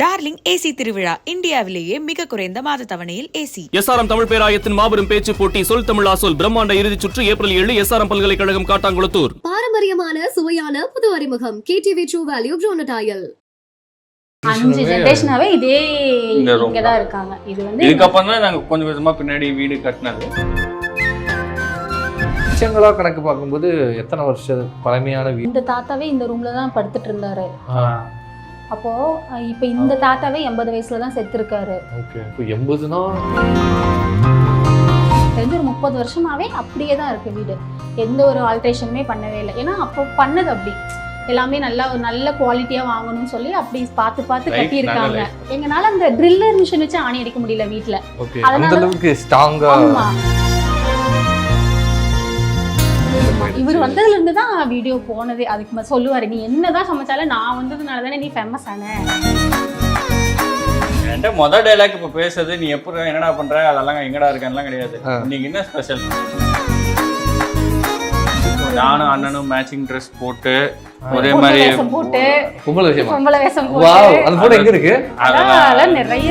Darling AC திருவிழா இந்தியாவிலேயே மிக குறைந்த மாத தவணையில் ஏசி. எஸ்ஆர்எம் தமிழ் பேராயத்தின் மாபெரும் பேச்சு போட்டி சொல் தமிழா சொல் பிரம்மாண்ட இறுதிச் சுற்று ஏப்ரல் ஏழு எஸ்ஆர்எம் பல்கலைக்கழகம் காட்டாங்குளத்தூர். பாரம்பரியமான சுவையான புது அறிமுகம். கேடிவி ட்ரூ வேல்யூ ப்ரோனடாயல் அஞ்சு ஜென்ரேஷனாவே இதே இங்க தான் இருக்காங்க. இது வந்து இதுக்கப்புறம் தான் நாங்கள் கொஞ்சம் கொஞ்சமாக பின்னாடி வீடு கட்டினது. வருஷங்களா கணக்கு பார்க்கும்போது எத்தனை வருஷம் பழமையான வீடு இந்த தாத்தாவே இந்த ரூம்ல தான் படுத்துட்டு இருந்தாரு. அப்போ இப்ப இந்த தாத்தாவே எண்பது வயசுல தான் செத்துருக்காரு. ஓகே இப்போ எண்பதுனா? தெரிஞ்சு ஒரு முப்பது வருஷமாவே அப்படியே தான் இருக்கு வீடு. எந்த ஒரு ஆல்ட்ரேஷனுமே பண்ணவே இல்லை. ஏன்னா அப்போ பண்ணது அப்படி. எல்லாமே நல்லா ஒரு நல்ல குவாலிட்டியா வாங்கணும்னு சொல்லி அப்படி பார்த்து பார்த்து கட்டியிருக்காங்க. நல்ல எங்கனால அந்த ட்ரில்லர் மிஷின் வச்சு ஆணி அடிக்க முடியல வீட்ல. ஓகே அதனால- அந்த அளவுக்கு ஸ்ட்ராங்கா ஆமா இவர் வந்ததுல இருந்து தான் வீடியோ போனதே. அதுக்கு ம- சொல்லுவாரு நீ என்னதான் சமைச்சாலும் நான் வந்ததுனால தானே நீ ஃபேமஸ் ஆன? என்கிட்ட மொதல் டைலாக் இப்போ பேசுறது நீ எப்போ என்னடா பண்ற? அதெல்லாம் எங்கடா இருக்கேன்லாம் கிடையாது. இன்னைக்கு என்ன ஸ்பெஷல் நானும் அண்ணனும் மேட்சிங் ட்ரெஸ் போட்டு ஒரே மாதிரி வேஷம் போட்டு பொம்பளை விஷயமா பொம்பளை வேஷம் போட்டு. அந்த போட்டோ எங்க இருக்கு? அதெல்லாம் நிறைய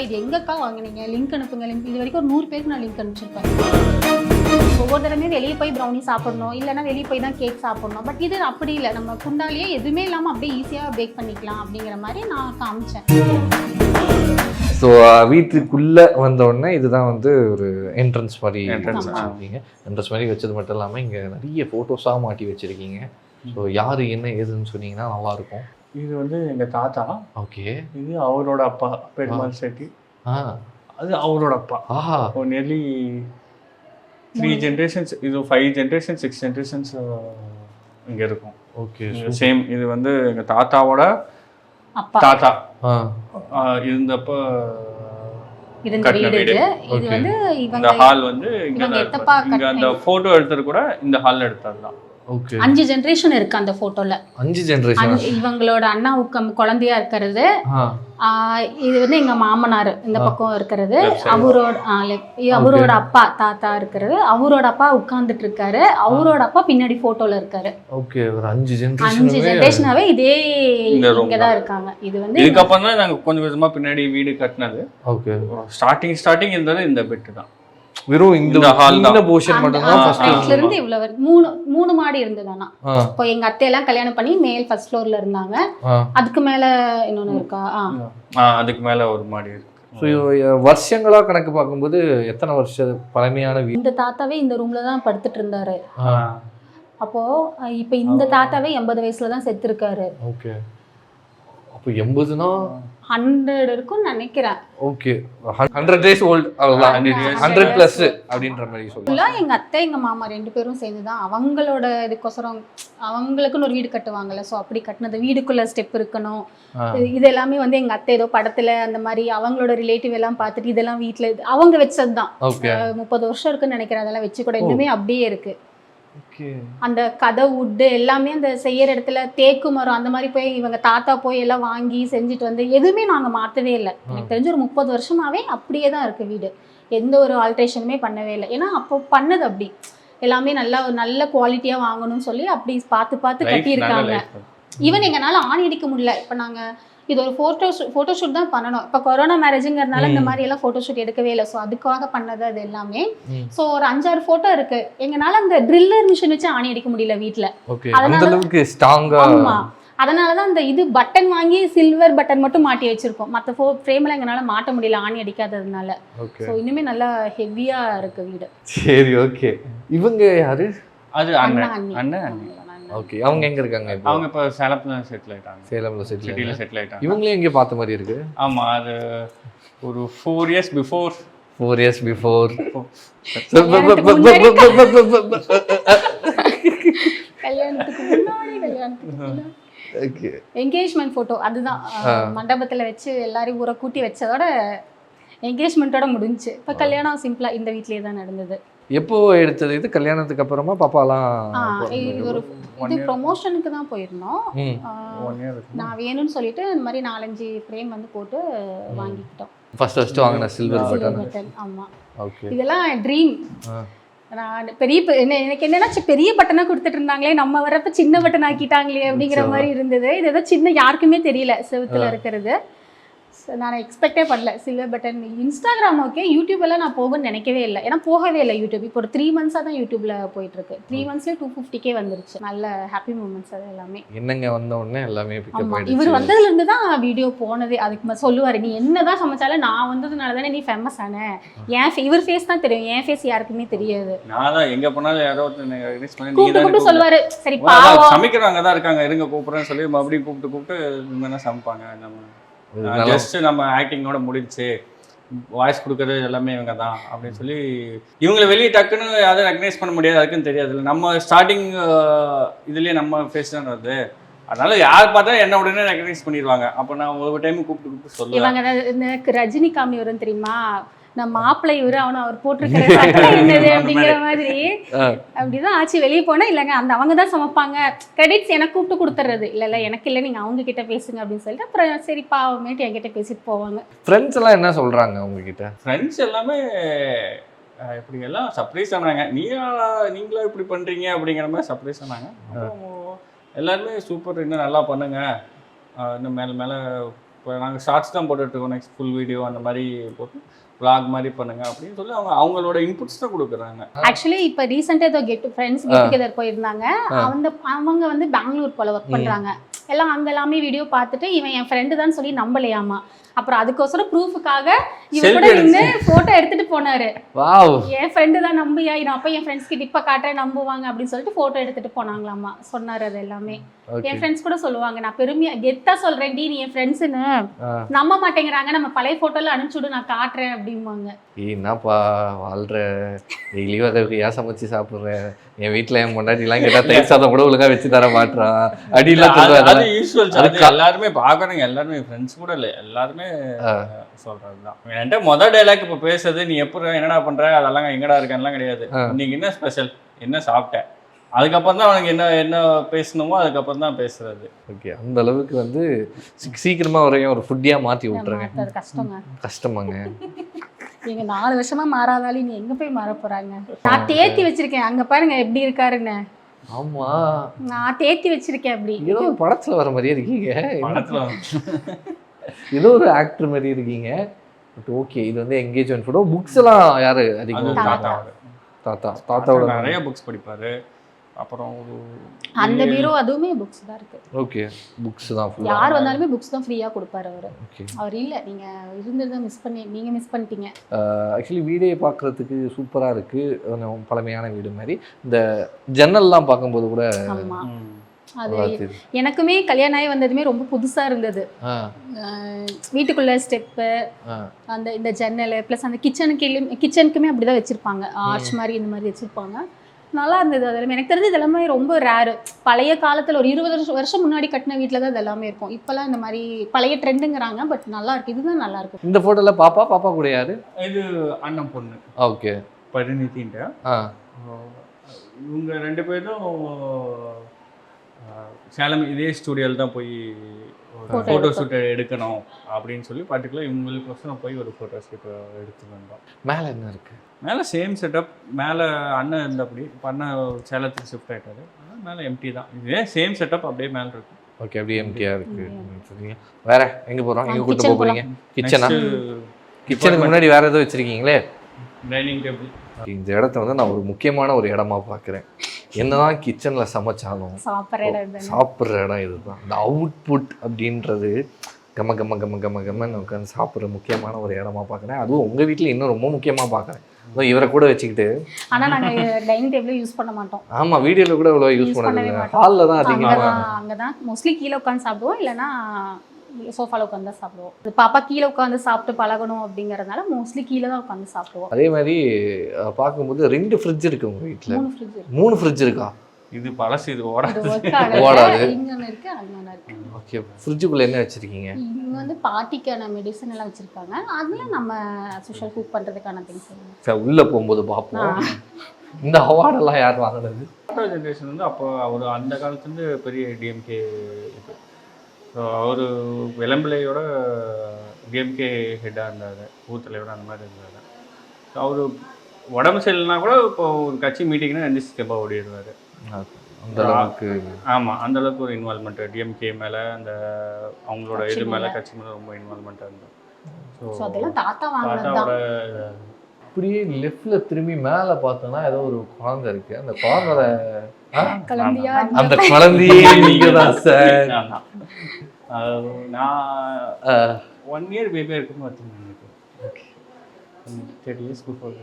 அக்கா இது எங்கக்கா வாங்குனீங்க? லிங்க் அனுப்புங்க. லிங்க் இது வரைக்கும் ஒரு நூறு பேருக்கு நான் லிங்க் அனுப்பிச்சிருப்பேன். ஒவ்வொரு தடவையுமே வெளியே போய் ப்ரௌனி சாப்பிடணும். இல்லைன்னா வெளியே போய் தான் கேக் சாப்பிடணும். பட் இது அப்படி இல்லை. நம்ம குண்டாலேயே எதுவுமே இல்லாமல் அப்படியே ஈஸியாக பேக் பண்ணிக்கலாம் அப்படிங்கிற மாதிரி நான் காமிச்சேன். ஸோ வீட்டுக்குள்ள வந்த உடனே இதுதான் வந்து ஒரு என்ட்ரன்ஸ் மாதிரி ஆமா. வச்சிருக்கீங்க. என்ட்ரன்ஸ் மாதிரி வச்சது மட்டும் இல்லாமல் இங்கே நிறைய ஃபோட்டோஸாக மாட்டி வச்சிருக்கீங்க. ஸோ யார் என்ன ஏதுன்னு சொன்னீங்கன்னா நல்லா இருக்கும் இது வந்து எங்க தாத்தா. ஓகே. இது அவரோட அப்பா பெருமாள் செட்டி. ஆ. அது அவரோட அப்பா. ஆஹா. நியர்லி த்ரீ ஜென்ரேஷன்ஸ் இது ஃபைவ் ஜென்ரேஷன் சிக்ஸ் ஜென்ரேஷன்ஸ் இங்க இருக்கும். ஓகே சேம் இது வந்து எங்க தாத்தாவோட அப்பா. தாத்தா. இருந்தப்ப இருந்த வீடு இது. வந்து இந்த இவங்க ஹால் வந்து இங்க அந்த போட்டோ எடுத்தது கூட இந்த ஹால்ல எடுத்தது தான் அஞ்சு ஜென்ரேஷன் இருக்கு அந்த போட்டோல அஞ்சு ஜென்ரேஷன் இவங்களோட அண்ணாவுக்கு குழந்தையா இருக்கிறது. இது வந்து எங்க மாமனார் இந்த. பக்கம் இருக்கிறது. அவரோட அவரோட அப்பா தாத்தா இருக்கிறது. அவரோட அப்பா உட்கார்ந்துட்டு இருக்காரு. அவரோட அப்பா பின்னாடி போட்டோல இருக்காரு. ஓகே ஒரு அஞ்சு அஞ்சு ஜென்ரேஷன் ஜென்ரேஷனாவே இதே இங்கதான் தான். இருக்காங்க. இது வந்து இதுக்கப்புறம் தான் நாங்க கொஞ்சம் கொஞ்சமா பின்னாடி வீடு கட்டினது. ஓகே ஸ்டார்டிங் ஸ்டார்டிங் இருந்தது இந்த பெட்டு தான். வெறும் இந்த தான். போர்ஷன் மட்டும் தான் ஃபர்ஸ்ட் front ல இருந்து இவ்வளவு வரைக்கும் மூணு மூணு மாடி இருந்தது ஆனா இப்போ எங்க அத்தையெல்லாம் கல்யாணம் பண்ணி மேல் ஃபர்ஸ்ட் ஃப்ளோர்ல இருந்தாங்க. அதுக்கு மேல இன்னொன்னு இருக்கா? அதுக்கு மேல ஒரு மாடி ஸோ இருக்கு வருஷங்களா கணக்கு பார்க்கும்போது எத்தனை வருஷம் பழமையான வீடு இந்த தாத்தாவே இந்த ரூம்ல தான் படுத்துட்டு இருந்தாரு. ஆஹ் அப்போ இப்ப இந்த தாத்தாவே எண்பது வயசுல தான் செத்துருக்காரு. ஓகே. அப்போ எண்பதுனா ஹண்ட்ரட் இருக்கும்னு நினைக்கிறேன். ஓகே ஹண்ட்ரட் டேஸ் ஓல்டு அவ்வளோதான் 100 years. ஹண்ட்ரட் ப்ளஸ் அப்படின்ற மாதிரி சொல்லலாம் எங்கள் அத்தை எங்கள் மாமா ரெண்டு பேரும் சேர்ந்து தான் அவங்களோட இதுக்கோசரம் அவங்களுக்குன்னு ஒரு வீடு கட்டுவாங்கல்ல. ஸோ அப்படி கட்டினது வீடுக்குள்ள ஸ்டெப் இருக்கணும். இது- எல்லாமே வந்து எங்கள் அத்தை ஏதோ படத்தில் அந்த மாதிரி அவங்களோட ரிலேட்டிவ் எல்லாம் பார்த்துட்டு இதெல்லாம் வீட்டில் அவங்க வச்சது தான் முப்பது வருஷம் இருக்குன்னு நினைக்கிறேன். அதெல்லாம் வச்சு கூட இன்னுமே அப்படியே இருக்கு. ஓகே அந்த கதை உட்டு எல்லாமே அந்த செய்யற இடத்துல தேக்கு மரம் அந்த மாதிரி போய் இவங்க தாத்தா போய் எல்லாம் வாங்கி செஞ்சுட்டு வந்து எதுவுமே நாங்கள் மாற்றவே இல்லை. எனக்கு தெரிஞ்ச ஒரு முப்பது வருஷமாவே அப்படியே தான் இருக்கு வீடு. எந்த ஒரு ஆல்ட்ரேஷனுமே பண்ணவே இல்லை. ஏன்னா அப்போ பண்ணது அப்படி. எல்லாமே நல்லா ஒரு நல்ல குவாலிட்டியாக வாங்கணும்னு சொல்லி அப்படி பார்த்து பார்த்து கட்டியிருக்காங்க. ஈவன் எங்களால் ஆணி அடிக்க முடியல. இப்போ நாங்கள் இது ஒரு ஃபோட்டோ ஃபோட்டோ ஷூட் தான் பண்ணணும். இப்போ கொரோனா மேரேஜுங்கிறதுனால இந்த. மாதிரி எல்லாம் ஃபோட்டோ ஷூட் எடுக்கவே இல்லை. ஸோ அதுக்காக பண்ணது அது எல்லாமே. ஸோ ஒரு அஞ்சாறு ஃபோட்டோ இருக்கு. எங்களால் அந்த ட்ரில்லர் மிஷின் வச்சு ஆணி அடிக்க முடியல வீட்டில் ஓகே அதனால- ஆமா. அதனால தான் அந்த இது பட்டன் வாங்கி சில்வர் பட்டன் மட்டும் மாட்டி வச்சிருக்கோம். மற்ற ஃபோ ஃப்ரேமில் எங்களால் மாட்ட முடியல ஆணி அடிக்காததுனால. ஓகே ஸோ இனிமே நல்லா ஹெவியா இருக்கு வீடு. சரி ஓகே இவங்க யாரு? அது அண்ணா அண்ணன் அண்ணி. அண்ணன் அண்ணி. ஓகே அவங்க எங்க இருக்காங்க இப்போ? அவங்க இப்போ சேலத்துல செட்டில் ஆயிட்டாங்க. சேலம்ல சிட்டியில் செட்டில் செட்டில் ஆயிட்டாங்க. இவங்களையும் எங்கேயோ பார்த்த மாதிரி இருக்கு? ஆமா அது ஒரு four years before four years before கல்யாணத்துக்கு முன்னாடி கல்யாணத்துக்கு முன்னாடி கல்யாணத்துக்கு முன்னாடி. ஓகே என்கேஜ்மெண்ட் ஃபோட்டோ அதுதான். மண்டபத்துல வச்சு எல்லாரையும் ஊரை கூட்டி வச்சதோட என்கேஜ்மெண்ட்டோட முடிஞ்சுச்சு இப்போ கல்யாணம் சிம்பிளா இந்த வீட்லயே தான் நடந்தது. எப்போ எடுத்தது? இது கல்யாணத்துக்கு அப்புறமா பாப்பாலாம். இது ஒரு இது ப்ரொமோஷனுக்கு தான் போயிருந்தோம். நான் வேணும்னு சொல்லிட்டு இந்த மாதிரி நாலஞ்சு ஃப்ரேம் வந்து போட்டு வாங்கிக்கிட்டோம். ஃபர்ஸ்ட் ஃபர்ஸ்ட் வாங்கின சில்வர் பட்டன் பட்டன் ஆமா. ஓகே இதெல்லாம் ட்ரீம். நான் பெரிய என்ன எனக்கு என்னன்னா பெரிய பட்டனா கொடுத்துட்டு இருந்தாங்களே நம்ம வரப்ப சின்ன பட்டன் ஆக்கிட்டாங்களே அப்படிங்கிற. மாதிரி இருந்தது. இது ஏதோ சின்ன யாருக்குமே தெரியல செவுத்துல இருக்கிறது. நான் எக்ஸ்பெக்டே பண்ணல silver button Instagram okay YouTube எல்லாம் நான் போகும்னு நினைக்கவே இல்லை. ஏன்னா போகவே இல்லை யூடியூப் இப்போ ஒரு த்ரீ மந்த்ஸாக தான் யூடியூப்ல போயிட்டு இருக்கு த்ரீ மந்த்ஸ்லேயே டூ ஃபிஃப்டிக்கே வந்துருச்சு. நல்ல ஹாப்பி மூமெண்ட்ஸ் அது எல்லாமே. என்னங்க வந்த உடனே எல்லாமே இவர் வந்ததுல இருந்து தான் வீடியோ போனதே. அதுக்கு சொல்லுவாரு நீ என்னதான் சமைச்சாலும் நான் வந்ததுனால தானே நீ ஃபேமஸ் ஆன? என் fa- இவர் ஃபேஸ் தான் தெரியும். என் ஃபேஸ் யாருக்குமே தெரியாது. நான் தான் எங்க போனாலும் யாரோ கூப்பிட்டு தான் சொல்லுவாரு. சரி பாவம். சமைக்கிறவங்க தான் இருக்காங்க. இருங்க கூப்பிடுறேன்னு சொல்லி மறுபடியும் கூப்பிட்டு கூப்பிட்டு மாதிரி தான் சமைப்பாங்க நம்ம ஜஸ்ட் நம்ம ஆக்டிங்கோட முடிஞ்சுச்சு வாய்ஸ் கொடுக்கறது எல்லாமே இவங்க தான் அப்படின்னு சொல்லி இவங்களை வெளியே டக்குன்னு யாரும் ரெக்கனைஸ் பண்ண முடியாது அதுக்குன்னு தெரியாது. நம்ம ஸ்டார்டிங் இதுலயே நம்ம ஃபேஸ் தான் வருது அதனால யார் பார்த்தா என்ன உடனே ரெக்கனைஸ் பண்ணிடுவாங்க. அப்போ நான் ஒரு டைம் கூப்பிட்டு கூப்பிட்டு சொல்லுவேன். இவங்க ரஜினி காமி வரும் தெரியுமா? நம்ம மாப்பிள்ளை இவரு அவனும் அவர் போட்டிருக்கிற சட்டை என்னது அப்படிங்கிற மாதிரி. அப்படிதான் ஆச்சு வெளியே போனா இல்லைங்க அந்த அவங்க தான் சமைப்பாங்க. கிரெடிட்ஸ் எனக்கு கூப்பிட்டு கொடுத்துறது இல்ல இல்ல எனக்கு இல்லை நீங்க அவங்க கிட்ட பேசுங்க அப்படின்னு சொல்லிட்டு அப்புறம் சரி பாவமேட்டு என்கிட்ட பேசிட்டு போவாங்க. ஃப்ரெண்ட்ஸ் எல்லாம் என்ன சொல்றாங்க உங்ககிட்ட? ஃப்ரெண்ட்ஸ் எல்லாமே இப்படி எல்லாம் சர்ப்ரைஸ் ஆனாங்க. நீயா நீங்களா இப்படி பண்றீங்க அப்படிங்கிற மாதிரி சர்ப்ரைஸ் ஆனாங்க. அப்புறம் எல்லாருமே சூப்பர் இன்னும் நல்லா பண்ணுங்க. இன்னும் மேலே மேலே இப்போ நாங்கள் ஷார்ட்ஸ் தான் போட்டுட்டு இருக்கோம் நெக்ஸ்ட் ஃபுல் வீடியோ அந்த மாதிரி போட்டு. Vlog மாதிரி பண்ணுங்க அப்படின்னு சொல்லி அவங்க அவங்களோட இன்புட்ஸ் தான் கொடுக்குறாங்க. ஆக்சுவலி இப்போ ரீசெண்டாக ஏதோ கெட் ஃப்ரெண்ட்ஸ் கெட் டுகெதர் போயிருந்தாங்க. அந்த அவங்க வந்து பெங்களூர் போல ஒர்க் பண்றாங்க. எல்லாம் அங்க எல்லாமே வீடியோ பார்த்துட்டு இவன் என் ஃப்ரெண்டு தான் சொல்லி நம்பலையாமா? அப்புறம் அதுக்கோசரம் ப்ரூஃபுக்காக இவன் கூட நின்று போட்டோ எடுத்துட்டு போனாரு. என் ஃப்ரெண்டு தான் நம்பியா? நான் அப்போ என் ஃப்ரெண்ட்ஸ் கிட்ட இப்ப காட்டுறேன் நம்புவாங்க அப்படின்னு சொல்லிட்டு போட்டோ எடுத்துட்டு போனாங்களாமா? சொன்னாரு அது எல்லாமே. என் ஃப்ரெண்ட்ஸ் கூட சொல்லுவாங்க நான் பெருமையா கெத்தா சொல்றேன் டி நீ என் ஃப்ரெண்ட்ஸ்னு நம்ப மாட்டேங்கிறாங்க. நம்ம பழைய போட்டோல அனுப்பிச்சுடு நான் காட்டுறேன் அப்படிம்பாங்க என்னப்பா வாழ்ற? டெய்லி வகையா சமைச்சு சாப்பிடுறேன் என் வீட்டுல என் முன்னாடிலாம் கேட்டா தயிர் சாதம் கூட ஒழுங்கா வச்சு தர மாட்டான் அடியெல்லாம் அது- யூஸ்வல் அதுக்கா- எல்லாருமே பார்க்குறவங்க எல்லாருமே ஃப்ரெண்ட்ஸ் கூட இல்லை. எல்லாருமே சொல்றது தான் என்கிட்ட மொதல் டைலாக் இப்போ பேசுறது நீ எப்போ என்னடா பண்ற? அதெல்லாம் எங்கடா இருக்கேன்லாம் கிடையாது. இன்னைக்கு என்ன ஸ்பெஷல் என்ன சாப்பிட்டேன் அதுக்கப்புறம் தான் அவனுக்கு என்ன என்ன பேசணுமோ அதுக்கப்புறம் தான் பேசுறது. ஓகே அந்த அளவுக்கு வந்து சீக்கிரமா வரையும் ஒரு ஃபுட்டியா மாத்தி விட்டுருங்க. கஷ்டங்க. கஷ்டமாங்க. நீங்க நாலு வருஷமா மாறாதாலும் நீ எங்க போய் மாற போறாங்க? நான் தேத்தி வச்சிருக்கேன். அங்க பாருங்க எப்படி இருக்காருன்னு. ஆமா. நான் தேத்தி வச்சிருக்கேன் அப்படி. ஏதோ ஒரு படத்துல வர மாதிரியே இருக்கீங்க. படத்துல ஏதோ ஒரு ஆக்டர் மாதிரி இருக்கீங்க. பட் ஓகே இது வந்து என்கேஜ்மெண்ட் ஃபோட்டோ புக்ஸ் எல்லாம் யாரு அது அதிகமா தாத்தா. தாத்தா தாத்தாவோட. நிறைய புக்ஸ் படிப்பாரு. அப்புறம் ஒரு அந்த பீரோ அதுவுமே புக்ஸ் தான் இருக்கு. ஓகே புக்ஸ் தான் யார் வந்தாலுமே புக்ஸ் தான் ஃப்ரீயா கொடுப்பாரு அவரு. அவர் இல்ல நீங்க இருந்ததை மிஸ் பண்ணி நீங்க மிஸ் பண்ணிட்டீங்க. ஆக்சுவலி வீடே பார்க்கறதுக்கு சூப்பராக இருக்குது கொஞ்சம் பழமையான வீடு மாதிரி. இந்த ஜன்னல்லாம் பார்க்கும்போது கூட. அது. எனக்குமே கல்யாணம் ஆகி வந்ததுமே ரொம்ப புதுசா இருந்தது. வீட்டுக்குள்ள ஸ்டெப்பு அந்த இந்த ஜன்னல் ப்ளஸ் அந்த கிச்சனுக்கு கிச்சனுக்குமே அப்படிதான் வச்சிருப்பாங்க. ஆர்ச் மாதிரி இந்த மாதிரி வச்சிருப்பாங்க. நல்லா இருந்தது அதெல்லாம் எனக்கு தெரிஞ்சு இதெல்லாமே ரொம்ப ரேரு பழைய காலத்துல ஒரு இருபது வருஷம் வருஷம் முன்னாடி கட்டின வீட்டில் தான் இதெல்லாமே இருக்கும். இப்போல்லாம் இந்த மாதிரி பழைய ட்ரெண்டுங்கிறாங்க பட் நல்லா இருக்கு. இதுதான் நல்லா இருக்கு. இந்த ஃபோட்டோவில் பாப்பா? பாப்பா கூட யாரு? இது அண்ணன் பொண்ணு. ஓகே பரிணித்தின்ட்டு ஆ. இவங்க ரெண்டு பேரும் சேலம் இதே ஸ்டூடியோவில் தான் போய் ஃபோட்டோ. ஷூட் எடுக்கணும் அப்படின்னு சொல்லி பர்டிகுலர் இவங்களுக்கோசரம் போய் ஒரு ஃபோட்டோ ஷூட் எடுத்து வந்தோம். மேலே என்ன இருக்கு? மேலே சேம் செட்டப் மேலே அண்ணன் இருந்தபடி இப்போ அண்ணன் சேலத்துக்கு ஷிஃப்ட் ஆகிட்டாரு மேலே எம்டி தான். இதே சேம் செட்டப் அப்படியே மேலே இருக்கு. ஓகே அப்படியே எம்டியாக இருக்கு. சரிங்க வேற எங்கே போகிறோம் எங்கே கூட்டு போக போகிறீங்க கிச்சனா கிச்சனுக்கு முன்னாடி வேற ஏதோ வச்சிருக்கீங்களே? டைனிங் டேபிள் இந்த இடத்த வந்து நான் ஒரு முக்கியமான ஒரு இடமா பார்க்குறேன். என்னதான் கிச்சனில் சமைச்சாலும் சாப்பிட்ற இடம் இதுதானே. சாப்பிட்ற இடம் இதுதான். இந்த அவுட்புட் அப்படின்றது கம கம கம கம கமன்னு உட்காந்து சாப்பிட்ற முக்கியமான ஒரு இடமா பார்க்குறேன். அதுவும் உங்கள் வீட்டில் இன்னும் ரொம்ப முக்கியமாக பார்க்குறேன். இவரை கூட வச்சுக்கிட்டு. ஆனா நாங்க டைனிங் டேபிள் யூஸ் பண்ண மாட்டோம். ஆமாம் வீடியோவில் கூட இவ்வளோ யூஸ் பண்ணவே மாட்டோம். ஹாலில் தான் அதிகமாக அங்கதான் அங்கதான். மோஸ்ட்லி கீழே உட்காந்து சாப்பிடுவோம். இல்லைன்னா சோஃபால உட்காந்து தான் சாப்பிடுவோம். இது பாப்பா கீழே உட்காந்து சாப்பிட்டு பழகணும் அப்படிங்கறதுனால மோஸ்ட்லி கீழே தான் உட்காந்து சாப்பிடுவோம். அதே மாதிரி பார்க்கும்போது ரெண்டு ஃப்ரிட்ஜ் இருக்கு உங்கள் வீட்டில் மூணு ஃப்ரிட்ஜ் இருக்கு. மூணு ஃப்ரிட்ஜ் இருக்கா? இது பழசு இது ஓடாது. இருக்கு ஓகே ஃப்ரிட்ஜுக்குள்ளே என்ன வச்சுருக்கீங்க? இங்க வந்து பார்ட்டிக்கான மெடிசன் எல்லாம் வச்சிருக்காங்க. அதுல நம்ம சோஷியல் குக் பண்றதுக்கான திங்ஸ் சரி உள்ளே போகும்போது பார்ப்போம் இந்த அவார்டெல்லாம் யார் வாங்கினது? ஃபோட்டோ ஜென்ரேஷன் வந்து அப்போ அவர் அந்த காலத்துலேருந்து பெரிய டிஎம்கே இது. ஸோ அவர் விளம்பிள்ளையோட டிஎம்கே ஹெட்டாக இருந்தார். ஊர் தலைவராக அந்த மாதிரி இருந்தார். அவர் உடம்பு சரியில்லைனா கூட இப்போ ஒரு கட்சி மீட்டிங்னா எந்திரிச்சு ஸ்டெப்பாக ஓடிடுவார். அந்த அளவுக்கு ஆமாம் அந்த அளவுக்கு ஒரு இன்வால்மெண்ட் டிஎம்கே மேலே அந்த அவங்களோட இது மேலே. கட்சி மேலே ரொம்ப இன்வால்மெண்ட்டாக இருந்தோம் ஸோ தாத்தாவோட தான் அப்படியே லெஃப்ட்ல திரும்பி மேல பார்த்தோம்னா ஏதோ ஒரு குழந்தை இருக்கு. அந்த குழந்தை அந்த குழந்தையே நீங்க தான் சார் நான் ஒன் இயர் பேபியாக இருக்குன்னு பார்த்தீங்கன்னா thirty years before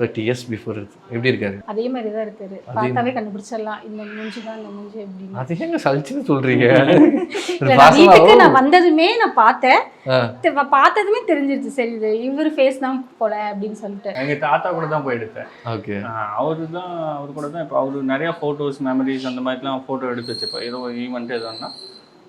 thirty years before எப்படி இருக்காரு? அதே மாதிரி தான் இருக்காரு பார்த்தாவே கண்டுபிடிச்சிடலாம். இந்த மூஞ்சி தான் இந்த மூஞ்சி அப்படின்னு அது எங்க சலிச்சுன்னு சொல்றீங்க? வீட்டுக்கு நான் வந்ததுமே நான் பார்த்தேன். பார்த்ததுமே தெரிஞ்சிருச்சு. சரி இது இவர் ஃபேஸ் தான் போல அப்படின்னு சொல்லிட்டு. எங்கள் தாத்தா கூட தான் போய் எடுத்தேன். ஓகே. அவரு தான் அவர் கூட தான் இப்போ அவர் நிறையா ஃபோட்டோஸ் மெமரிஸ் அந்த மாதிரிலாம் ஃபோட்டோ எடுத்து வச்சுப்பேன் ஏதோ ஈவெண்ட் எதுனா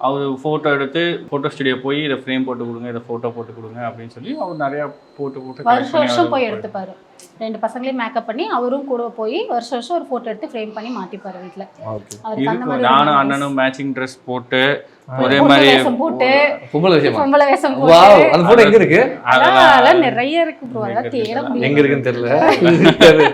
அவர் ஃபோட்டோ எடுத்து ஃபோட்டோ ஸ்டுடியோ போய் இதை ஃப்ரேம் போட்டு கொடுங்க இதை ஃபோட்டோ போட்டு கொடுங்க அப்படின்னு சொல்லி அவர் நிறையா போட்டு போட்டு வருஷம் வருஷம் போய் எடுத்துப்பாரு. ரெண்டு பசங்களையும் மேக்கப் பண்ணி அவரும் கூட போய் வருஷம் வருஷம் ஒரு போட்டோ எடுத்து ஃப்ரேம் பண்ணி மாட்டிப்பாரு மாதிரி நானும் அண்ணனும் மேட்சிங் ட்ரெஸ் போட்டு ஒரே மாதிரி வேஷம் போட்டு பொம்பளை விஷயமா பொம்பளை வேஷம் வாவ் போட்டு. அந்த போட்டோ எங்க இருக்கு? அதெல்லாம் நிறைய இருக்கு ப்ரோ தேட எங்க இருக்குன்னு தெரியல.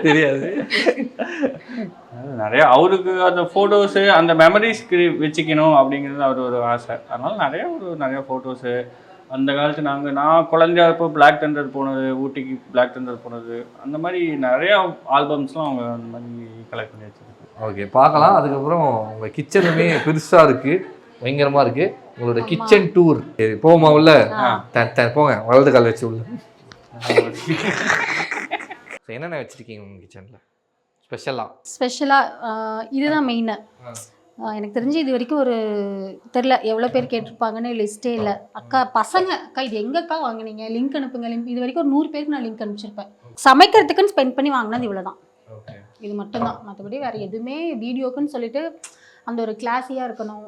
தெரியாது. நிறைய அவருக்கு அந்த ஃபோட்டோஸு அந்த மெமரிஸ்க்கு வச்சுக்கணும் அப்படிங்கிறது அவர் ஒரு ஆசை. அதனால நிறைய ஒரு நிறைய ஃபோட்டோஸு அந்த காலத்து நாங்கள் நான் குழந்தையா இருப்போ பிளாக் தண்டர் போனது ஊட்டிக்கு பிளாக் தண்டர் போனது அந்த மாதிரி நிறைய ஆல்பம்ஸ்லாம் அவங்க அந்த மாதிரி கலெக்ட் பண்ணி வச்சிருக்காங்க. ஓகே பார்க்கலாம். அதுக்கப்புறம் உங்க கிச்சனுமே பெருசா இருக்கு. பயங்கரமா இருக்கு. உங்களோட. கிச்சன் டூர் சரி போமா உள்ள? ஆ. த- த- போங்க. வலது கால் வச்சு உள்ள. என்னென்ன வச்சிருக்கீங்க உங்க கிச்சன்ல ஸ்பெஷலா? ஸ்பெஷலாக இதுதான் மெயின். எனக்கு தெரிஞ்சு இது வரைக்கும் ஒரு தெரில எவ்வளோ பேர் கேட்டிருப்பாங்கன்னு லிஸ்ட்டே இல்லை. அக்கா பசங்க அக்கா இது எங்கக்கா வாங்குனீங்க? லிங்க் அனுப்புங்க. லிங்க் இது வரைக்கும் ஒரு நூறு பேருக்கு நான் லிங்க் அனுப்பிச்சிருப்பேன். சமைக்கிறதுக்குன்னு ஸ்பெண்ட் பண்ணி வாங்கினது இவ்வளோ தான் இது மட்டும்தான். மற்றபடி வேறு எதுவுமே வீடியோக்குன்னு சொல்லிட்டு அந்த ஒரு கிளாஸியாக இருக்கணும்.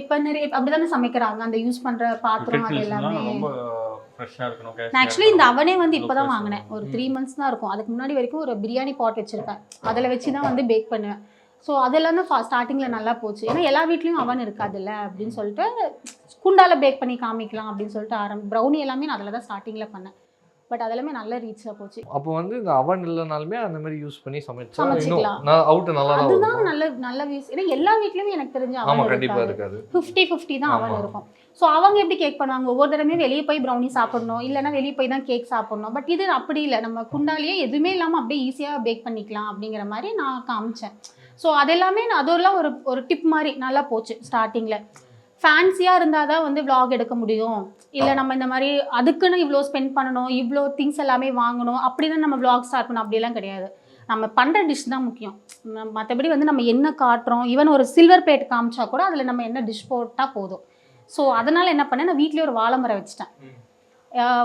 இப்போ நிறைய அப்படி தானே சமைக்கிறாங்க. அந்த யூஸ் பண்ணுற பாத்திரம் அது எல்லாமே. நான் ஆக்சுவலி இந்த அவனே வந்து இப்போ தான் வாங்கினேன். ஒரு த்ரீ மந்த்ஸ் தான் இருக்கும். அதுக்கு முன்னாடி வரைக்கும் ஒரு பிரியாணி பாட் வச்சுருப்பேன். அதில் வச்சு தான் வந்து பேக் பண்ணுவேன். ஸோ அதெல்லாம் தான் ஸ்டார்டிங்கில் நல்லா போச்சு. ஏன்னா எல்லா வீட்லேயும் அவன் இருக்காதுல்ல அப்படின்னு சொல்லிட்டு குண்டால பேக் பண்ணி காமிக்கலாம் அப்படின்னு சொல்லிட்டு ஆரம்பி ப்ரௌனி எல்லாமே நான் அதில் தான் ஸ்டார்டிங்கில் பண்ணேன். பட் அதெல்லாமே நல்ல ரீச்சாக போச்சு. அப்போ வந்து இந்த அவன் இல்லைனாலுமே அந்த மாதிரி யூஸ் பண்ணி சமைச்சா. இன்னும் அவுட் நல்லா தான் அதுதான் நல்ல நல்ல வியூஸ் ஏன்னா எல்லா வீட்லேயுமே எனக்கு தெரிஞ்ச அவன் கண்டிப்பா இருக்காது. ஃபிஃப்டி ஃபிஃப்டி தான் அவன். இருக்கும். ஸோ அவங்க எப்படி கேக் பண்ணுவாங்க? ஒவ்வொரு தடவையும் வெளியே போய் ப்ரௌனி சாப்பிடணும். இல்லைன்னா வெளியே போய் தான் கேக் சாப்பிடணும். பட் இது அப்படி இல்லை. நம்ம குண்டாலேயே எதுவுமே இல்லாமல் அப்படியே ஈஸியாக பேக் பண்ணிக்கலாம் அப்படிங்கிற மாதிரி நான் காமிச்சேன். ஸோ அதெல்லாமே நான் அதெல்லாம் ஒரு ஒரு டிப் மாதிரி நல்லா போச்சு ஸ்டார்டிங்கில் ஃபேன்சியாக இருந்தால் தான் வந்து vlog எடுக்க முடியும். இல்லை நம்ம இந்த மாதிரி அதுக்குன்னு இவ்வளோ ஸ்பெண்ட் பண்ணணும் இவ்வளோ திங்ஸ் எல்லாமே வாங்கணும் அப்படி தான் நம்ம vlog ஸ்டார்ட் பண்ணணும். அப்படியெல்லாம் கிடையாது. நம்ம பண்ணுற டிஷ் தான் முக்கியம். மற்றபடி வந்து நம்ம என்ன காட்டுறோம் ஈவன் ஒரு சில்வர் பிளேட் காமிச்சா கூட அதில் நம்ம என்ன டிஷ் போட்டால் போதும். ஸோ அதனால் என்ன பண்ணேன் நான் வீட்லேயே ஒரு வாழை மரம் வச்சுட்டேன்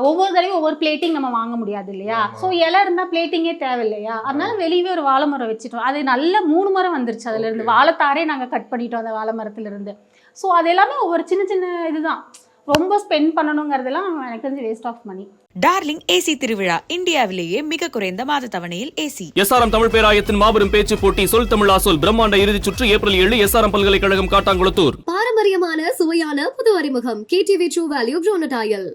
ஒவ்வொரு தடவையும் ஒவ்வொரு பிளேட்டிங் நம்ம வாங்க முடியாது இல்லையா? ஸோ இலை இருந்தால் பிளேட்டிங்கே தேவை இல்லையா அதனால வெளியவே ஒரு வாழை மரம் வச்சுட்டோம். அது நல்ல மூணு மரம் வந்துருச்சு. அதுலேருந்து வாழைத்தாரே நாங்கள் கட் பண்ணிட்டோம் அந்த வாழை மரத்துலேருந்து ஸோ அது எல்லாமே ஒவ்வொரு சின்ன சின்ன இதுதான். ரொம்ப ஸ்பெண்ட் பண்ணணுங்கிறதெல்லாம் எனக்கு தெரிஞ்சு waste of money darling AC திருவிழா இந்தியாவிலேயே மிக குறைந்த மாத தவணையில் ஏசி எஸ்ஆர்எம் தமிழ் பேராயத்தின் மாபெரும் பேச்சு போட்டி சொல் தமிழா சொல் பிரம்மாண்ட இறுதிச் சுற்று ஏப்ரல் ஏழு எஸ்ஆர்எம் பல்கலைக்கழகம் காட்டாங்குளத்தூர். பாரம்பரியமான சுவையான புது அறிமுகம். KTV true value ப்ரோனடாயல்